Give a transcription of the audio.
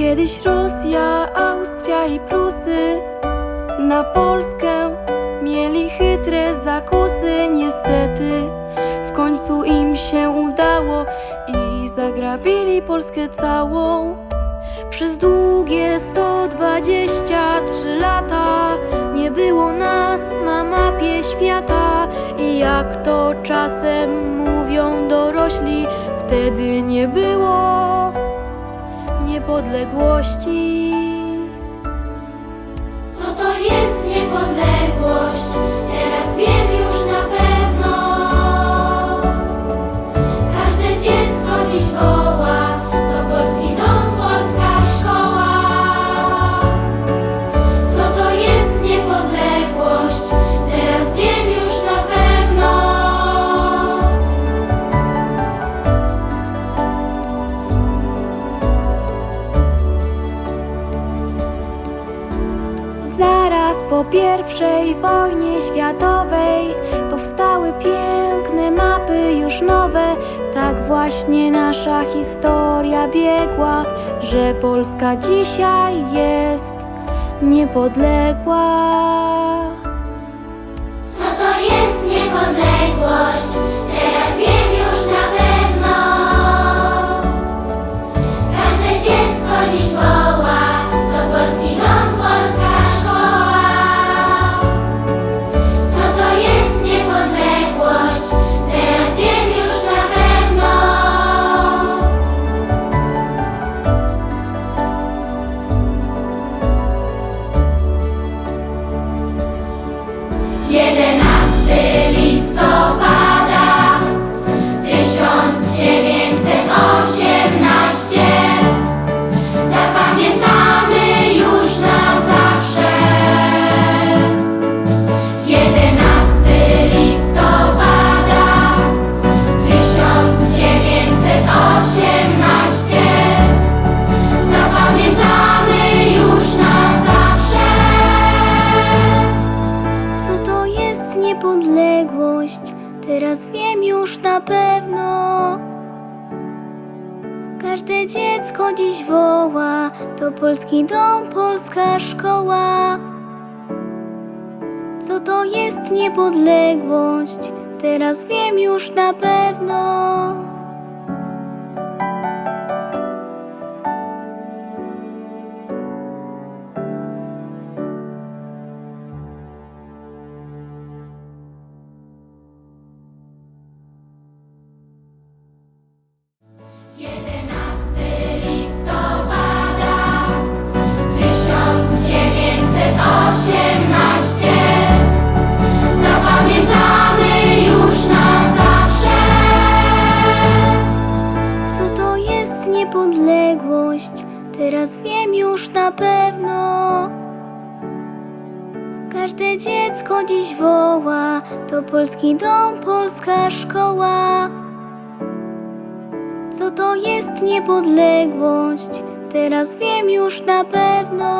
Kiedyś Rosja, Austria i Prusy na Polskę mieli chytre zakusy. Niestety w końcu im się udało i zagrabili Polskę całą. Przez długie 123 lata nie było nas na mapie świata i jak to czasem mówią dorośli, wtedy nie było niepodległości. Po pierwszej wojnie światowej powstały piękne mapy już nowe. Tak właśnie nasza historia biegła, że Polska dzisiaj jest niepodległa. Już na pewno. Każde dziecko dziś woła, to polski dom, polska szkoła. Co to jest niepodległość? Teraz wiem już na pewno. Niepodległość? Teraz wiem już na pewno. Każde dziecko dziś woła, to polski dom, polska szkoła. Niepodległość? Teraz wiem już na pewno.